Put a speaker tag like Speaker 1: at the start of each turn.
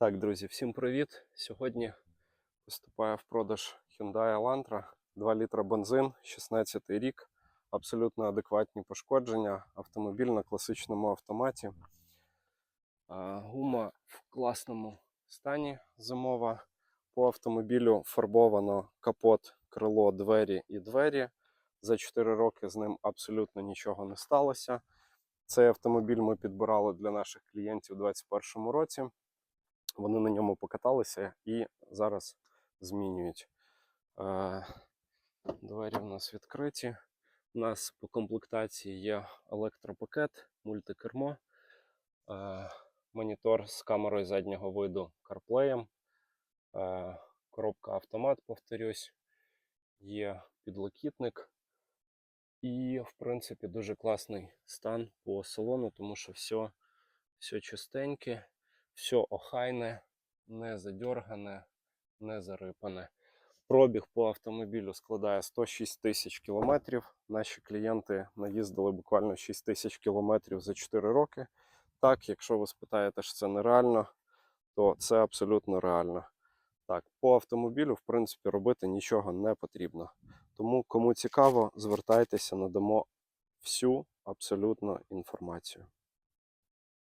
Speaker 1: Так, друзі, всім привіт! Сьогодні поступає в продаж Hyundai Elantra, 2 літра бензин, 16 рік, абсолютно адекватні пошкодження, автомобіль на класичному автоматі. Гума в класному стані зимова. По автомобілю фарбовано капот, крило, двері і двері. За 4 роки з ним абсолютно нічого не сталося. Цей автомобіль ми підбирали для наших клієнтів у 2021 році. Вони на ньому покаталися і зараз змінюють. Е, Двері у нас відкриті. У нас по комплектації є електропакет, мультикермо, е, монітор з камерою заднього виду CarPlay, е, коробка автомат, повторюсь, є підлокітник. І, в принципі, дуже класний стан по салону, тому що все, все чистеньке, все охайне, не задьоргане, не зарипане. Пробіг по автомобілю складає 106 тисяч кілометрів. Наші клієнти наїздили буквально 6 тисяч кілометрів за 4 роки. Так, якщо ви спитаєте, що це нереально, то це абсолютно реально. Так, по автомобілю, в принципі, робити нічого не потрібно. Тому, кому цікаво, звертайтеся, надамо всю абсолютно інформацію.